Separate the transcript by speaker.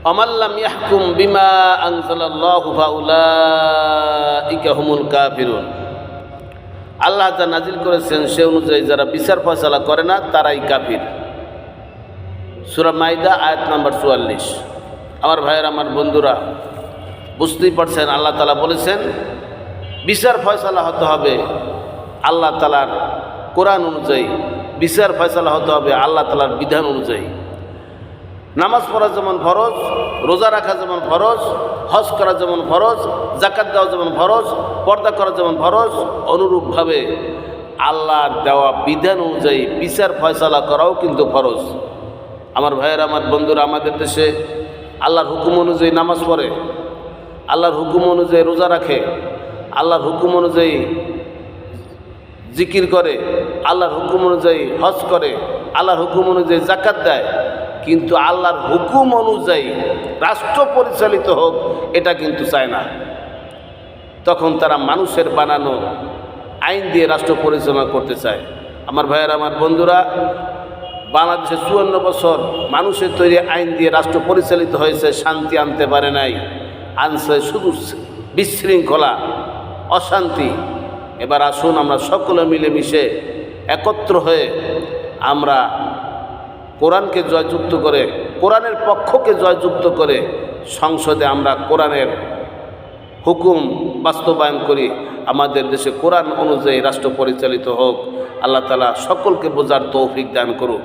Speaker 1: অমাল্লাম ইয়াহকুম বিমা আনসালাল্লাহু ফাউলাইকা হুমুল কাফিরুন। আল্লাহ যা নাজিল করেছেন সে অনুযায়ী যারা বিচার ফয়সালা করে না, তারাই কাফির। সুরা মাইদা, আয়াত নাম্বার চুয়াল্লিশ। আমার ভাইয়ের, আমার বন্ধুরা, বুঝতেই পারছেন, আল্লাহ তালা বলেছেন, বিচার ফয়সালা হতে হবে আল্লাহ তালার কোরআন অনুযায়ী, বিচার ফয়সালা হতে হবে আল্লাহ তালার বিধান অনুযায়ী। নামাজ পড়া যেমন ফরজ, রোজা রাখা যেমন ফরজ, হজ করা যেমন ফরজ জাকাত দেওয়া যেমন ফরজ, পর্দা করা যেমন ফরজ, অনুরূপভাবে আল্লাহর দেওয়া বিধান অনুযায়ী বিচার ফয়সালা করাও কিন্তু ফরজ। আমার ভাইয়ের, আমার বন্ধুরা, আমাদের দেশে আল্লাহর হুকুম অনুযায়ী নামাজ পড়ে, আল্লাহর হুকুম অনুযায়ী রোজা রাখে, আল্লাহর হুকুম অনুযায়ী জিকির করে, আল্লাহর হুকুম অনুযায়ী হজ করে, আল্লাহর হুকুম অনুযায়ী জাকাত দেয় কিন্তু আল্লাহর হুকুম অনুযায়ী রাষ্ট্র পরিচালিত হোক, এটা কিন্তু চায় না। তখন তারা মানুষের বানানো আইন দিয়ে রাষ্ট্র পরিচালনা করতে চায়। আমার ভাইয়ের, আমার বন্ধুরা, বাংলাদেশে চুয়ান্ন বছর মানুষের তৈরি আইন দিয়ে রাষ্ট্র পরিচালিত হয়েছে, শান্তি আনতে পারে নাই। আনছে শুধু বিশৃঙ্খলা, অশান্তি। এবার আসুন আমরা সকলে মিলেমিশে একত্র হয়ে আমরা কোরআনকে জয়যুক্ত করে, কোরআনের পক্ষকে জয়যুক্ত করে সংসদে আমরা কোরআনের হুকুম বাস্তবায়ন করি। আমাদের দেশে কোরআন অনুযায়ী রাষ্ট্র পরিচালিত হোক, আল্লাহ তালা সকলকে বোঝার তৌফিক দান করুক।